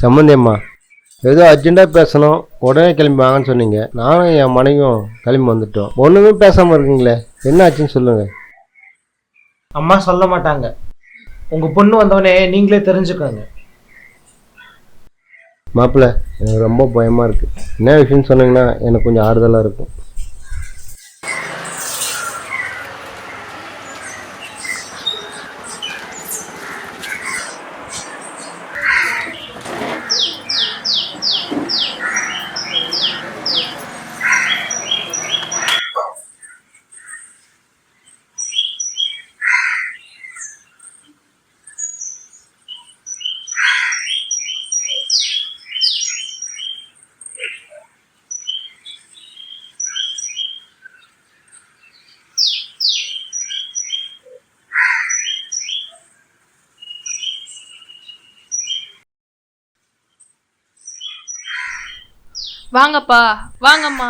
சம்மந்தி அம்மா ஏதோ அர்ஜென்ட்டாக பேசணும். உடனே கிளம்பி வாங்கன்னு சொன்னீங்க. நானும் என் மனைவியும் கிளம்பி வந்துட்டோம். ஒன்றுமே பேசாமல் இருக்கீங்களே? என்ன ஆச்சுன்னு சொல்லுங்கள் அம்மா சொல்ல மாட்டாங்க. உங்க பொண்ணு வந்தவனே நீங்களே தெரிஞ்சுக்கோங்க. மாப்பிள்ள எனக்கு ரொம்ப பயமாக இருக்குது என்ன விஷயம்னு சொன்னீங்கன்னா எனக்கு கொஞ்சம் ஆறுதலாக இருக்கும். வாங்கப்பா வாங்கம்மா.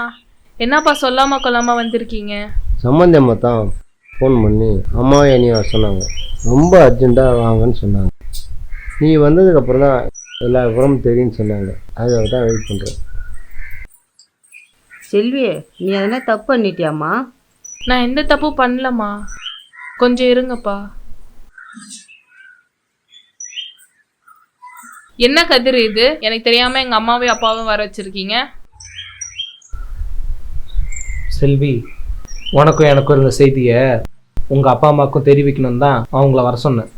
என்னப்பா சொல்லாம கொள்ளாம வந்திருக்கீங்க? சம்மந்தி அம்மா தான் ஃபோன் பண்ணி அம்மா என்னைய வர சொன்னாங்க. ரொம்ப அர்ஜென்ட்டாக வாங்கன்னு சொன்னாங்க. நீ வந்ததுக்கப்புறம் தான் எல்லா விவரமும் தெரியும்னு சொன்னாங்க. அதுக்காக தான் வெயிட் பண்ணுறேன் செல்வி நீ எதனா தப்பு பண்ணிட்டியாம்மா? நான் எந்த தப்பும் பண்ணலம்மா. கொஞ்சம் இருங்கப்பா. என்ன கதிர் இது? எனக்கு தெரியாம எங்க அம்மாவையும் அப்பாவும் வர வச்சிருக்கீங்க. செல்வி உனக்கும் எனக்கும் இருந்த செய்தியை உங்க அப்பா அம்மாவுக்கும் தெரிவிக்கணும் தான் அவங்கள வர சொன்னேன்.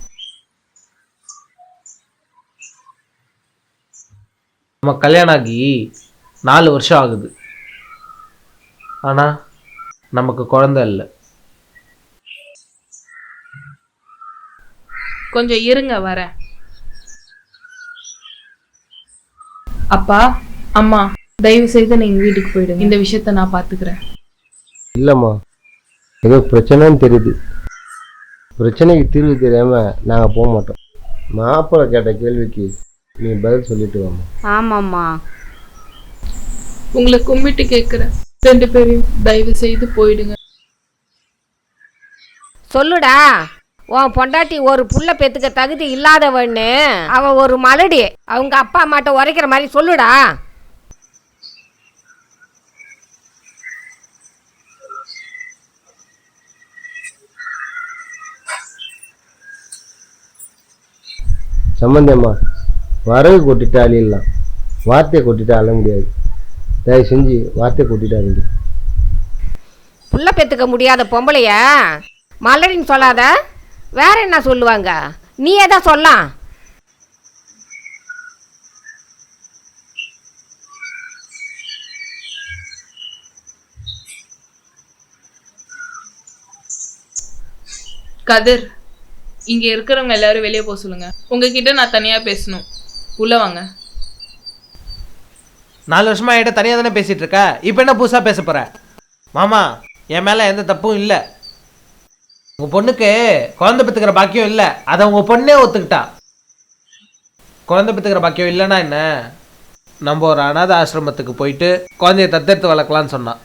நம்ம கல்யாணம் ஆகி நாலு வருஷம் ஆகுது. ஆனா நமக்கு குழந்தை இல்லை. கொஞ்சம் இருங்க வரேன். அப்பா அம்மா தயவு செய்து நீங்க வீட்டுக்கு போயிடுங்க. இந்த விஷயத்த நான் பாத்துக்கிறேன் இல்லைம்மா. ஏதோ பிரச்சனைன்னு தெரியுது. பிரச்சனைக்கு தீர்வு தெரியாமல் நாங்கள் போக மாட்டோம். மாப்பிள்ளை கேட்ட கேள்விக்கு நீ பதில் சொல்லிட்டு வாம்மா. ஆமாம்மா. உங்களை கும்பிட்டு கேட்கிறேன். ரெண்டு பேரையும் தயவு செய்து போயிடுங்க. சொல்லுடா. உன் பொண்டாட்டி ஒரு புள்ள பெத்துக்க தகுதி இல்லாதவன்னு அவ ஒரு மலடி. அவங்க அப்பா அம்மாட்ட உரைக்கிற மாதிரி சொல்லுடா. சம்மந்தி அம்மா வரவு கொட்டிட்டு அழியலாம் வார்த்தையை கொட்டிட்டு அழ முடியாது. தயவு செஞ்சு வார்த்தையை கொட்டிட்டாருங்க புள்ள பெத்துக்க முடியாத பொம்பளைய மலடின்னு சொல்லாத. வேற என்ன சொல்லுவாங்க? நீயே தான் சொல்லலாம்? கதிர் இங்க இருக்கிறவங்க எல்லாரும் வெளியே போக சொல்லுங்க. உங்ககிட்ட நான் தனியா பேசணும். உள்ள வாங்க. நாலு வருஷமா என்கிட்ட தனியாக தானே பேசிட்டு இருக்க? இப்போ என்ன புதுசாக பேச போற? மாமா என் மேலே எந்த தப்பும் இல்லை. உங்க பொண்ணுக்கு குழந்தை பெற்றுக்கிற பாக்கியம் இல்லை. அதை உங்க பொண்ணே ஒத்துக்கிட்டா. குழந்தை பெற்றுக்கிற பாக்கியம் இல்லைன்னா என்ன? நம்ம ஒரு அனாத ஆசிரமத்துக்கு போயிட்டு குழந்தைய தத்தெடுத்து வளர்க்கலான்னு சொன்னான்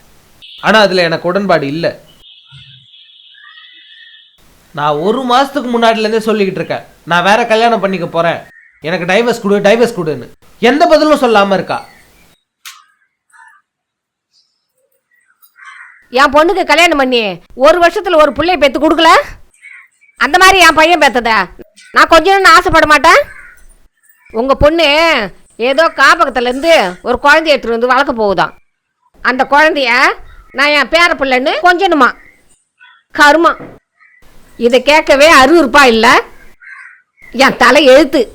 ஆனால் அதில் எனக்கு உடன்பாடு இல்லை. நான் ஒரு மாதத்துக்கு முன்னாடிலேருந்தே சொல்லிக்கிட்டு இருக்கேன். நான் வேற கல்யாணம் பண்ணிக்க போகிறேன் எனக்கு டைவர்ஸ் கொடு டைவர்ஸ் கொடுன்னு. எந்த பதிலும் சொல்லாமல் இருக்கா? என் பொண்ணுக்கு கல்யாணம் பண்ணி ஒரு வருஷத்துல ஒரு பிள்ளைய பெத்து கொடுக்கல? அந்த மாதிரி என் பையன் பெத்தத. நான் கொஞ்சம் ஆசைப்பட மாட்டேன். உங்க பொண்ணு ஏதோ காப்பகத்துல இருந்து ஒரு குழந்தைய எடுத்துட்டு வந்து வளர்க்க போகுதான் அந்த குழந்தைய நான் என் பேர பிள்ளைன்னு கொஞ்சணுமா? கருமா. இதை கேட்கவே அருவருப்பா இல்லை? என் தலை எழுத்து.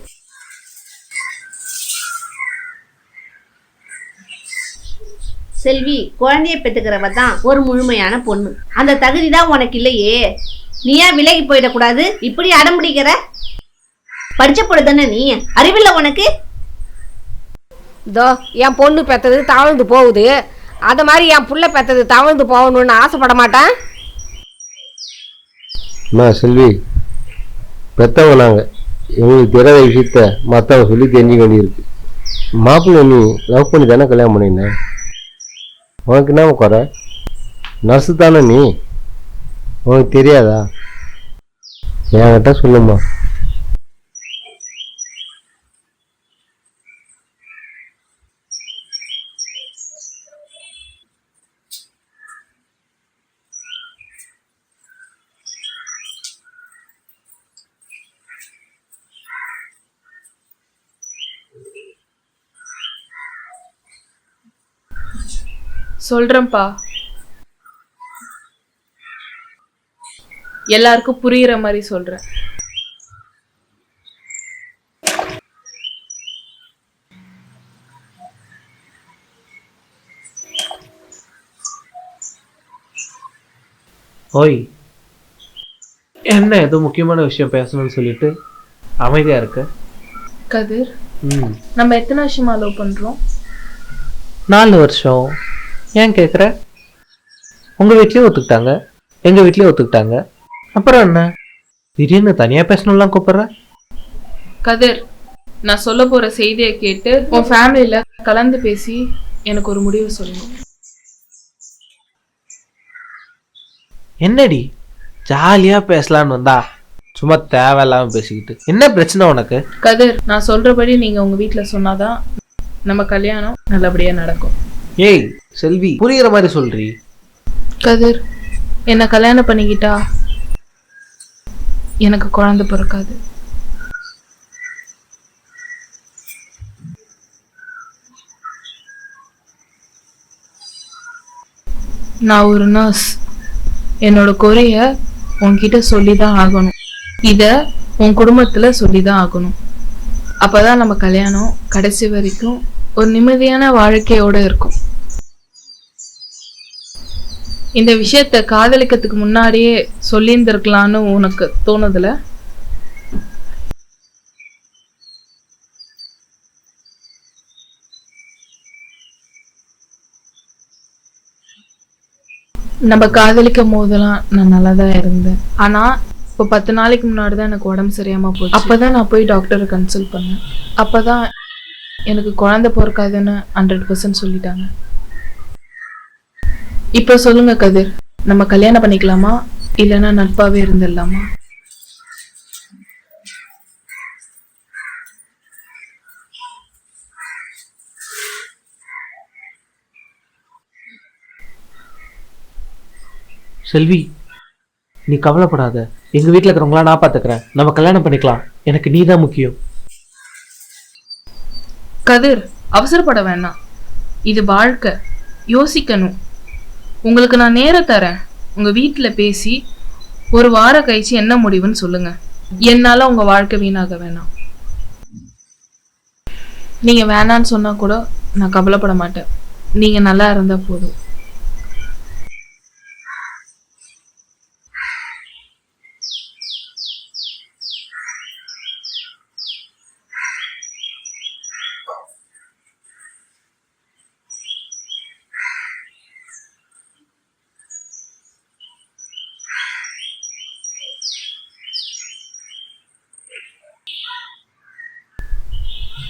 செல்வி குழந்தைய பெற்றுக்கிறவ தான் ஒரு முழுமையான பொண்ணு. அந்த தகுதி தான் உனக்கு இல்லையே. நீ ஏன் விலகி போயிடக்கூடாது? இப்படி அடம் பிடிக்கிற? படிச்ச பொண்ணு தானே நீ? அறிவில்லை உனக்கு? இதோ என் பொண்ணு பெத்தது தவழ்ந்து போகுது. அது மாதிரி என் புள்ள பெத்தது தவழ்ந்து போகணும்னு ஆசைப்பட மாட்டேன். அம்மா செல்வி பெத்தவங்க நாங்கள் எங்களுக்கு தெரியாத விஷயத்த மற்றவங்க சொல்லி தெரிஞ்சுக்க வேண்டியிருக்கு. மாப்பிள்ளை நீ லவ் பண்ணி தானே கல்யாணம் பண்ணினேன் உனக்கு என்ன குறை? நர்ஸு தானே நீ? உனக்கு தெரியாதா? என்கிட்ட சொல்லுமா சொல்றேன்ப்பா. எல்லாருக்கும் புரியுற மாதிரி சொல்றேன். ஓய் என்ன ஏதோ முக்கியமான விஷயம் பேசணும்னு சொல்லிட்டு அமைதியா இருக்க? கதிர் ம். நம்ம எத்தனை வருஷமா லவ் பண்றோம்? நாலு வருஷம். ஏன் கேட்குற உங்கள் வீட்லேயும் ஒத்துக்கிட்டாங்க. எங்கள் வீட்லேயும் ஒத்துக்கிட்டாங்க. அப்புறம் என்ன? திடீர்னு தனியாக பேசணும்லாம் கூப்பிட்ற? கதிர் நான் சொல்ல போற செய்தியை கேட்டு உன் ஃபேமிலியில கலந்து பேசி எனக்கு ஒரு முடிவு சொல்லணும் என்னடி? ஜாலியாக பேசலான்னு வந்தா? சும்மா தேவையில்லாமல் பேசிக்கிட்டு. என்ன பிரச்சனை உனக்கு? கதிர் நான் சொல்றபடி நீங்க உங்க வீட்ல சொன்னாதான் நம்ம கல்யாணம் நல்லபடியா நடக்கும். ஏய் செல்வி புரியுற மாதிரி சொல்றி. கதிர் என்ன கல்யாணம் பண்ணிக்கிட்டா? எனக்கு குழந்தை பிறக்காது. நான் ஒரு நர்ஸ் என்னோட குறைய உன்கிட்ட சொல்லி தான் ஆகணும். இத உன் குடும்பத்துல சொல்லி தான் ஆகணும். அப்பதான் நம்ம கல்யாணம் கடைசி வரைக்கும் ஒரு நிம்மதியான வாழ்க்கையோட இருக்கும். இந்த விஷயத்த காதலிக்கிறதுக்கு முன்னாடியே சொல்லியிருந்திருக்கலான்னு உனக்கு தோணுதுல? நம்ம காதலிக்கும் போதெல்லாம் நான் நல்லா தான் இருந்தேன். ஆனா இப்போ பத்து நாளைக்கு முன்னாடி தான் எனக்கு உடம்பு சரியாம போச்சு. அப்பதான் நான் போய் டாக்டரை கன்சல்ட் பண்ணேன். அப்பதான் எனக்கு குழந்தை பிறக்காதுன்னு ஹண்ட்ரட் பர்சன்ட் சொல்லிட்டாங்க. இப்போ சொல்லுங்க கதிர். நம்ம கல்யாணம் பண்ணிக்கலாமா? இல்லைன்னா நட்பாவே இருந்துடலாமா? செல்வி நீ கவலைப்படாத. எங்கள் வீட்டில் இருக்கிறவங்களாம் நான் பார்த்துக்கிறேன் நம்ம கல்யாணம் பண்ணிக்கலாம். எனக்கு நீ தான் முக்கியம். கதிர் அவசரப்பட வேணாம். இது வாழ்க்கை. யோசிக்கணும். உங்களுக்கு நான் நேரம் தரேன். உங்கள் வீட்டில் பேசி ஒரு வாரம் கழிச்சு என்ன முடிவுன்னு சொல்லுங்க. என்னால் உங்கள் வாழ்க்கை வீணாக வேணாம். நீங்கள் வேணான்னு சொன்னால் கூட நான் கவலைப்பட மாட்டேன். நீங்கள் நல்லா இருந்தால் போதும்.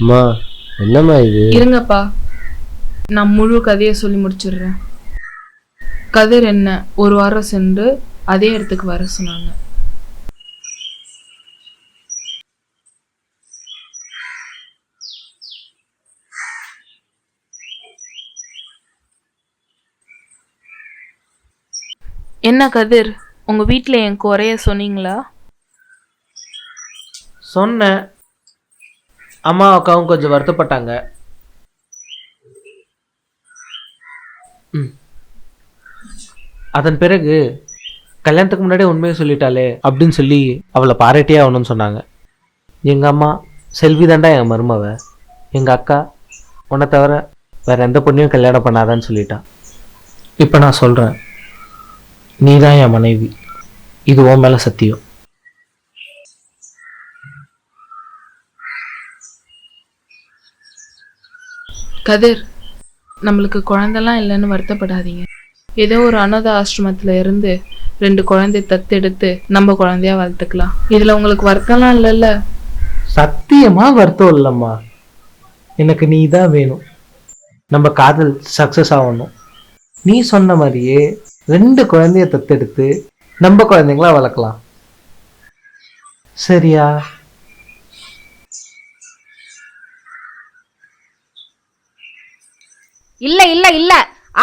அம்மா என்னம்மா இது? இருங்கப்பா. நான் முழு கதையை சொல்லி முடிச்சிடுறேன். கதிர் என்ன ஒரு வாரம் சென்று அதே இடத்துக்கு வர சொன்னாங்க. என்ன கதிர் உங்க வீட்ல என் குறைய சொன்னீங்களா? சொன்னேன். அம்மா அக்காவும் கொஞ்சம் வருத்தப்பட்டாங்க. ம். அதன் பிறகு கல்யாணத்துக்கு முன்னாடியே உண்மையை சொல்லிட்டாளே அப்படின்னு சொல்லி அவளை பாராட்டியே ஆகணும்னு சொன்னாங்க. எங்கள் அம்மா செல்வி தாண்டா என் மருமவ. எங்கள் அக்கா உன்னை தவிர வேற எந்த பொண்ணையும் கல்யாணம் பண்ணாதான்னு சொல்லிட்டான் இப்போ நான் சொல்கிறேன் நீ தான் என் மனைவி. இது உன் மேலே சத்தியம். கதிர் நம்மளுக்கு குழந்தைலாம் இல்லைன்னு வருத்தப்படாதீங்க. ஏதோ ஒரு அனாத ஆசிரமத்தில் இருந்து ரெண்டு குழந்தை தத்தெடுத்து நம்ம குழந்தையா வளர்த்துக்கலாம். இதுல உங்களுக்கு வருத்தம்லாம் இல்லைல்ல? சத்தியமா வருத்தம் இல்லைம்மா. எனக்கு நீ தான் வேணும். நம்ம காதல் சக்ஸஸ் ஆகணும். நீ சொன்ன மாதிரியே ரெண்டு குழந்தைய தத்தெடுத்து நம்ம குழந்தைங்களா வளர்க்கலாம். சரியா? இல்ல இல்ல இல்ல.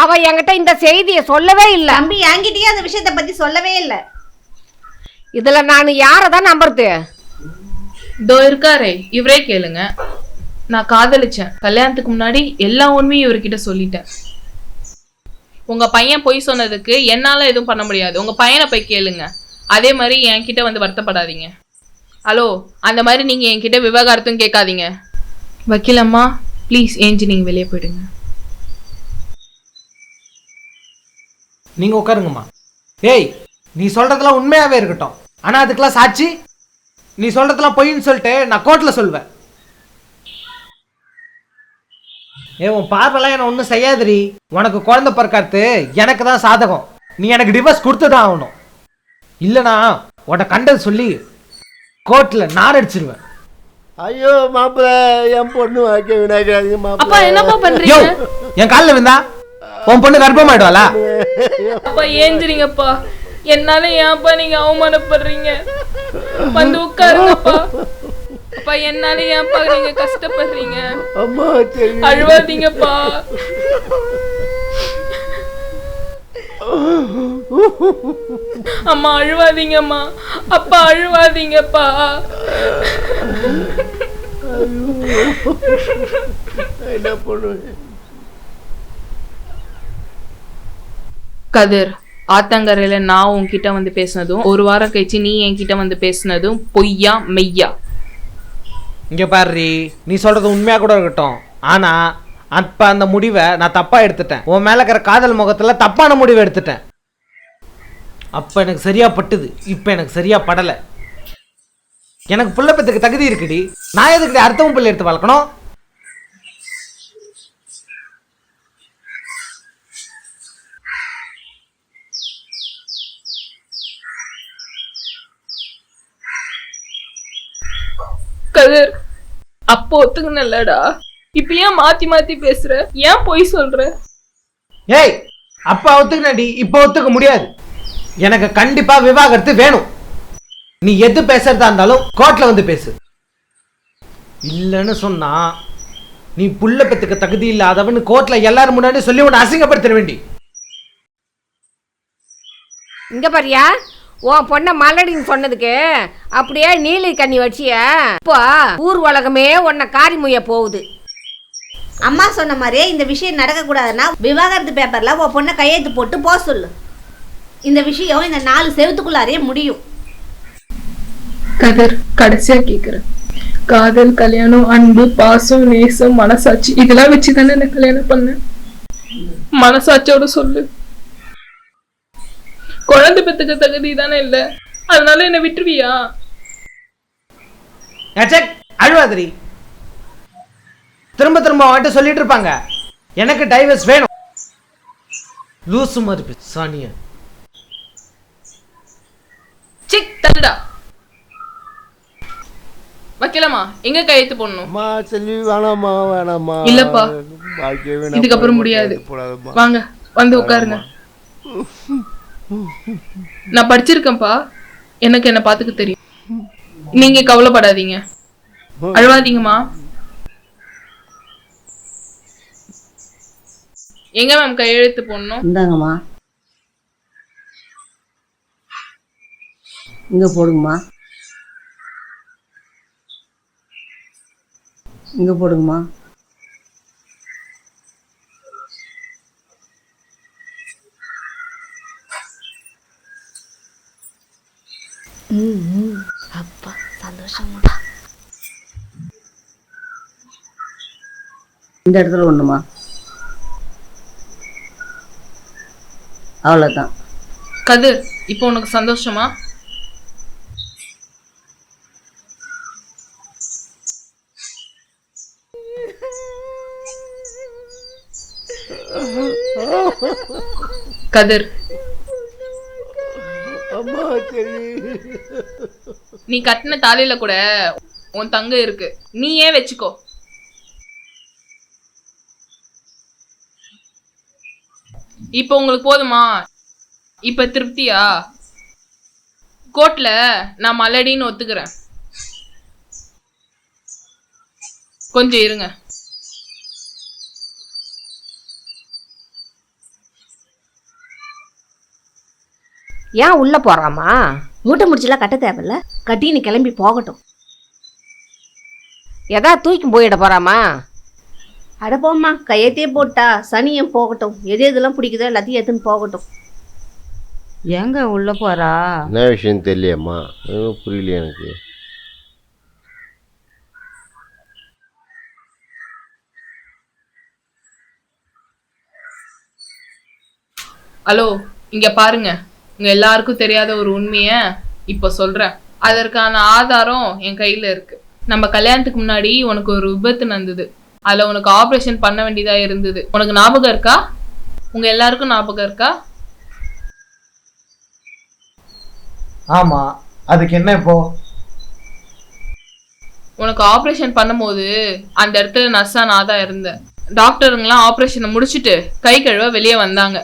அவ என்கிட்ட இந்த செய்தியை சொல்லவே இல்ல. தம்பி என்கிட்டயே அந்த விஷயத்தை பத்தி சொல்லவே இல்லை. இதுல நான் யாரை தான் நம்புறது? இதோ இருக்காரே. இவரே கேளுங்க. நான் காதலிச்சேன். கல்யாணத்துக்கு முன்னாடி எல்லா உண்மையும் இவர்கிட்ட சொல்லிட்டேன். உங்க பையன் பொய் சொன்னதுக்கு என்னால எதுவும் பண்ண முடியாது. உங்க பையனை போய் கேளுங்க. அதே மாதிரி என்கிட்ட வந்து வருத்தப்படாதீங்க. ஹலோ அந்த மாதிரி நீங்க என்கிட்ட விவகாரத்தும் கேட்காதீங்க. வக்கீலம்மா ப்ளீஸ் ஏஞ்சி நீங்க வெளியே போயிடுங்க. நீங்க உட்காருங்கம்மா. ஏய் நீ சொல்றதெல்லாம் உண்மையாவே இருக்கட்டும். ஆனா அதுக்கெல்லாம் சாட்சி நீ சொல்றதெல்லாம் பொய்ன்னு சொல்லிட்டு நான் கோர்ட்ல சொல்வேன். ஏ உன் பார்வைலாம் என்ன ஒன்றும் செய்யாதுரி உனக்கு குழந்தை பிறக்காத்து எனக்கு தான் சாதகம். நீ எனக்கு டிவோர்ஸ் கொடுத்து தான் ஆகணும். இல்லைனா உன்னை கண்டது சொல்லி கோர்ட்டில் நார் அடிச்சிருவேன். ஐயோ மாப்பிள்ள என் பொண்ணு வாக்க வினாக்கிறாங்க அப்பா என்னப்பா பண்றீங்க? என் காலில் விந்தா உன் பொண்ணு கர்ப்பமாயிடுவாளா? அப்பா ஏஞ்சிரிங்கப்பா. என்னால ஏன்ப்பா நீங்க அவமானப்படுறீங்க? வந்து உட்காருங்கப்பா. அப்பா என்னால ஏன்ப்பா நீங்க கஷ்டப்படுறீங்க? அம்மா சரி அழுவாதீங்கப்பா. அம்மா அழுவாதீங்கம்மா. அப்பா அழுவாதீங்கப்பா. என்ன பண்ணுவேன் கதிர் ஆத்தங்கரையில் நான் உன்கிட்ட வந்து பேசினதும் ஒரு வாரம் கழிச்சு நீ என்கிட்ட வந்து பேசினதும் பொய்யா மெய்யா? இங்கே பாரு நீ சொல்கிறது உண்மையாக கூட இருக்கட்டும். ஆனால் அப்போ அந்த முடிவை நான் தப்பாக எடுத்துட்டேன். உன் மேலே இருக்கிற காதல் முகத்தில் தப்பான முடிவை எடுத்துட்டேன். அப்போ எனக்கு சரியாக பட்டுது. இப்போ எனக்கு சரியாக படலை. எனக்கு பிள்ளைப்பத்துக்கு தகுதி இருக்குடி. நான் எதுக்கு அடுத்தவன் பிள்ளை எடுத்து வளர்க்கணும்? கதிர் அப்போ ஒத்துக்கணும்லடா இப்ப ஏன் மாத்தி மாத்தி பேசுற? ஏன் பொய் சொல்ற? ஏய் அப்ப ஒத்துக்கினடி இப்ப ஒத்துக்க முடியாது. எனக்கு கண்டிப்பா விவாகரத்து வேணும். நீ எது பேசுறதா இருந்தாலும் கோர்ட்ல வந்து பேசு. இல்லைன்னு சொன்னா நீ புள்ள பெத்துக்க தகுதி இல்லாதவன்னு கோர்ட்ல எல்லாரும் முன்னாடி சொல்லி உன்னை அசிங்கப்படுத்திட வேண்டி. இங்க பாரியா? உன் பொண்ணை மலடின்னு சொன்னதுக்கு அப்படியே நீலி கண்ணி வச்சிய. இப்போ ஊர் உலகமே உன்னை காரி முய்ய போகுது. அம்மா சொன்ன மாதிரியே இந்த விஷயம் நடக்கக்கூடாதுன்னா விவாகரத்து பேப்பர்ல உன் பொண்ணை கையெழுத்து போட்டு போக சொல்லு. இந்த விஷயம் இந்த நாலு செவத்துக்குள்ளாரே முடியும். கதிர் கடைசியா கேக்குறேன். காதல் கல்யாணம் அன்பு பாசம் நேசம் மனசாட்சி இதெல்லாம் வச்சு தானே என்ன கல்யாணம் பண்ணேன்? மனசாட்சியோட சொல்லு. குழந்தை பெத்துக்க தகுதி தானே இல்ல? அதனால என்ன விட்டுருவியா? அழுவாதிரி திரும்ப திரும்ப அவன்கிட்ட சொல்லிட்டு இருப்பாங்க. எனக்கு டைவர்ஸ் வேணும். லூசு மாதிரி சானியா சிக் தள்ளுடா. வைக்கலாமா எங்க கையெழுத்து போடணும்? அம்மா செல்வி வேணாம்மா வேணாம்மா. இல்லப்பா. வேணாம் இதுக்கப்புறம் முடியாது. வாங்க வந்து உட்காருங்க. நான் படிச்சிருக்கேன்ப்பா. எனக்கு என்ன பாத்துக்க தெரியும். நீங்க கவலைப்படாதீங்க. அழுவாதீங்கம்மா. எங்க மேம் கையெழுத்து போடணும்? இந்தாங்கம்மா. இங்க போடுங்கம்மா. இங்க போடுங்கம்மா அப்பா சந்தோஷம் இந்த இடத்துல ஒன்றுமா அவ்வளோதான் கதிர் இப்போ உனக்கு சந்தோஷமா? கதிர் அம்மா செல்வி நீ கட்டின தாலியில கூட உன் தங்க இருக்கு. நீ ஏன் வச்சுக்கோ. இப்போ உங்களுக்கு போதுமா? இப்ப திருப்தியா? கோர்ட்ல நான் மலடின்னு ஒத்துக்கிறேன். கொஞ்சம் இருங்க. ஏன் உள்ள போறாமா? மூட்டை முடிச்செல்லாம் கட்ட தேவையில்ல. கட்டின்னு கிளம்பி போகட்டும். எதா தூக்கி போயிட போறாமா? அட போம்மா கையத்தையே போட்டா சனியும் போகட்டும். எது எதெல்லாம் பிடிக்குதோ எல்லாத்தையும் எடுத்துன்னு போகட்டும். எங்க உள்ள போறா? என்ன விஷயம் தெரியலையம்மா? புரியலையே எனக்கு. ஹலோ இங்க பாருங்க. உங்க எல்லாருக்கும் தெரியாத ஒரு உண்மைய இப்ப சொல்றேன். அதற்கான ஆதாரம் என் கையில இருக்கு. நம்ம கல்யாணத்துக்கு முன்னாடி உனக்கு ஒரு விபத்து நடந்தது. அதுல உனக்கு ஆபரேஷன் பண்ண வேண்டியதா இருந்தது. உனக்கு ஞாபகம் இருக்கா? உங்க எல்லாருக்கும் ஞாபகம் இருக்கா? ஆமா. அதுக்கு என்ன இப்போ? உனக்கு ஆபரேஷன் பண்ணும்போது அந்த இடத்துல நர்ஸா நான் தான் இருந்தேன். டாக்டருங்களாம் ஆபரேஷனை முடிச்சிட்டு கை கழுவ வெளியே வந்தாங்க.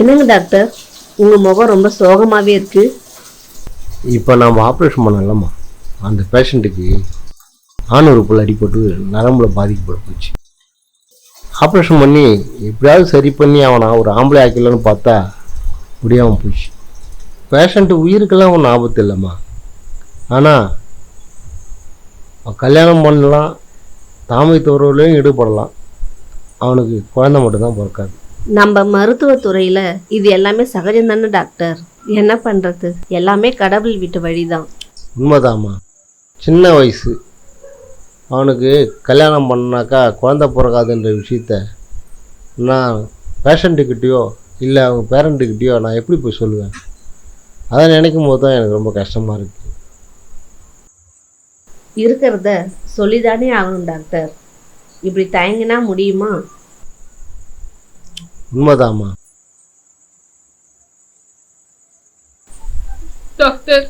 என்னங்க டாக்டர்? உங்கள் முகம் ரொம்ப சோகமாகவே இருக்கு. இப்போ நாம் ஆப்ரேஷன் பண்ணலாமா? அந்த பேஷண்ட்டுக்கு ஆண் உறுப்பில் அடிபட்டு நரம்புல பாதிக்கப்பட போச்சு. ஆப்ரேஷன் பண்ணி எப்படியாவது சரி பண்ணி அவனை ஒரு ஆம்பளை ஆக்கலன்னு பார்த்தா முடியாமல் போச்சு. பேஷண்ட்டு உயிருக்கெல்லாம் ஒன்றும் ஆபத்து இல்லைம்மா. ஆனால் கல்யாணம் பண்ணலாம் தாமை துறவுலையும் ஈடுபடலாம். அவனுக்கு குழந்தை மட்டும்தான் பிறக்காது. நம்ம மருத்துவத்துறையில இது எல்லாமே சகஜம் தானே டாக்டர்? என்ன பண்றது? எல்லாமே கடவுள் விட்டு வழிதான். உண்மைதாம்மா. சின்ன வயசு. அவனுக்கு கல்யாணம் பண்ணாக்கா குழந்த பிறக்காதுன்ற விஷயத்த நான் பேஷண்ட்டுக்கிட்டேயோ இல்லை அவங்க பேரண்ட்டுக்கிட்டேயோ நான் எப்படி போய் சொல்லுவேன்? அதை நினைக்கும் போது தான் எனக்கு ரொம்ப கஷ்டமாக இருக்குது இருக்கிறத சொல்லிதானே ஆகணும் டாக்டர். இப்படி தயங்கினா முடியுமா? உண்மைதாம்மா. டாக்டர்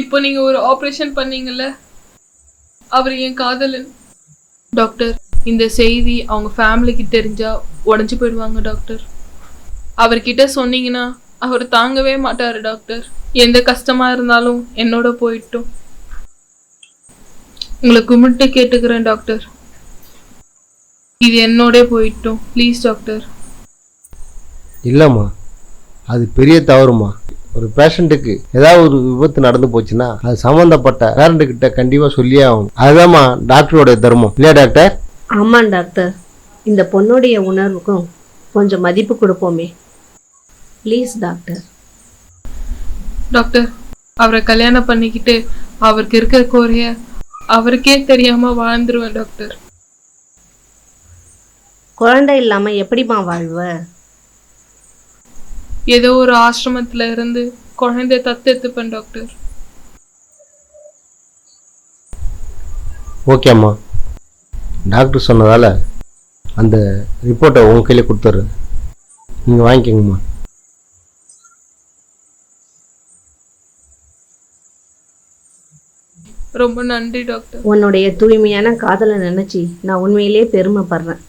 இப்போ நீங்க ஒரு ஆபரேஷன் பண்ணீங்கல்ல? அவர் என் காதலன். டாக்டர் இந்த செய்தி அவங்க ஃபேமிலிக்கு தெரிஞ்சா உடஞ்சு போயிடுவாங்க டாக்டர். அவர்கிட்ட சொன்னீங்கன்னா அவர் தாங்கவே மாட்டாரு டாக்டர். எந்த கஷ்டமா இருந்தாலும் என்னோட போயிட்டும். உங்களை கும்பிட்டு கேட்டுக்கிறேன் டாக்டர். இது என்னோட போயிட்டும். Please doctor. இல்லைம்மா. அது பெரிய தவறுமா ஒரு பேஷண்ட்டுக்கு ஏதாவது ஒரு விபத்து நடந்து போச்சுன்னா அது சம்மந்தப்பட்ட பேரண்ட்டுக்கிட்ட கண்டிப்பாக சொல்லியே ஆகணும். அதுதாம்மா டாக்டரோட தர்மம். இல்லையா டாக்டர்? ஆமாம் டாக்டர். இந்த பொண்ணுடைய உணர்வுக்கும் கொஞ்சம் மதிப்பு கொடுப்போமே. Please doctor. டாக்டர் அவரை கல்யாணம் பண்ணிக்கிட்டு அவருக்கு இருக்கிற குறைய அவருக்கே தெரியாம வாழ்ந்துருவேன் டாக்டர். குழந்தை இல்லாம எப்படிம்மா வாழ்வ? ஏதோ ஒரு ஆசிரமத்துல இருந்து குழந்தைய தத்தெடுத்துப்பேன் டாக்டர். ஓகேம்மா டாக்டர் சொன்னதால் அந்த ரிப்போர்ட்டை உங்கள் கையில் கொடுத்துட்றேன். நீங்கள் வாங்கிக்கோங்கம்மா. ரொம்ப நன்றி டாக்டர். உன்னுடைய தூய்மையான காதலை நினைச்சு நான் உண்மையிலேயே பெருமைப்படுறேன்.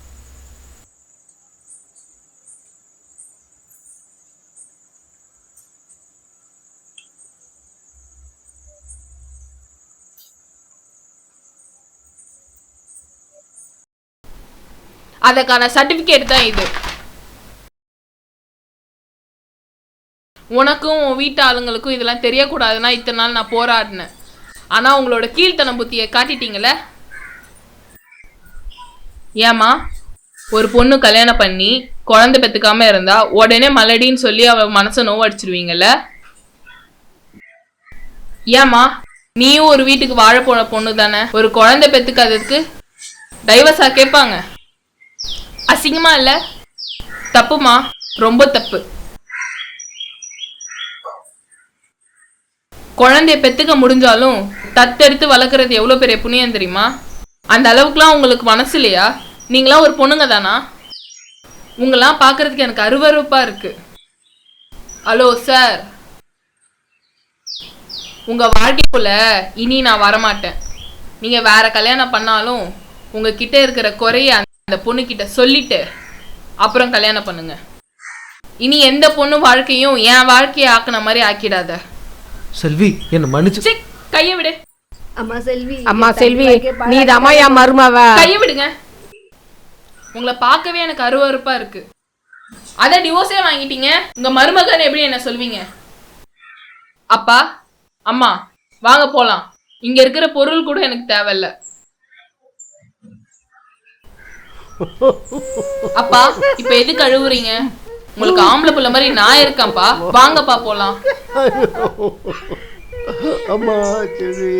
அதற்கான சர்டிஃபிகேட் தான் இது. உனக்கும் உன் வீட்டு ஆளுங்களுக்கும் இதெல்லாம் தெரியக்கூடாதுன்னா இத்தனை நாள் நான் போராடினேன். ஆனா உங்களோட கீழ்த்தனம் புத்தியை காட்டிட்டீங்கள? ஏமா ஒரு பொண்ணு கல்யாணம் பண்ணி குழந்தை பெத்துக்காம இருந்தா உடனே மலடின்னு சொல்லி அவள் மனசை நோவடிச்சிருவீங்கல்ல? ஏமா நீயும் ஒரு வீட்டுக்கு வாழ போன பொண்ணு தானே ஒரு குழந்தை பெற்றுக்காததுக்கு டைவர்ஸா கேட்பாங்க. அசிங்கமா இல்ல? தப்புமா? ரொம்ப தப்பு. குழந்தைய பெத்துக்க முடிஞ்சாலும் தத்தெடுத்து வளர்க்கறது எவ்வளோ பெரிய புண்ணியம் தெரியுமா? அந்த அளவுக்குலாம் உங்களுக்கு மனசு இல்லையா? நீங்களாம் ஒரு பொண்ணுங்க தானா? உங்களாம் பார்க்கறதுக்கு எனக்கு அருவறுப்பாக இருக்கு. Hello sir. உங்கள் வாழ்க்கைக்குள்ள இனி நான் வரமாட்டேன். நீங்கள் வேற கல்யாணம் பண்ணாலும் உங்ககிட்ட இருக்கிற குறைய அந்த பொண்ணுகிட்ட சொல்லிட்டு அப்புறம் கல்யாணம் பண்ணுங்க. இனி எந்த பொண்ணு வாழ்க்கையும் என் வாழ்க்கையை ஆக்குன மாதிரி ஆக்கிடாத. செல்வி என்ன மன்னிச்சு கையை விடு. அம்மா செல்வி அம்மா செல்வி நீ தாம்மா என் மருமவ. கையை விடுங்க. உங்களை பார்க்கவே எனக்கு அருவருப்பா இருக்கு. அத டிவோர்ஸே வாங்கிட்டீங்க. உங்க மருமகன் எப்படி என்ன சொல்வீங்க? அப்பா அம்மா வாங்க போலாம். இங்க இருக்கிற பொருள் கூட எனக்கு தேவையில்ல. அப்பா இப்ப எதுக்கு அழுவுறீங்க? உங்களுக்கு ஆம்பளை புள்ள மாதிரி நான் இருக்கேன்ப்பா. வாங்கப்பா போலாம். அம்மா சரி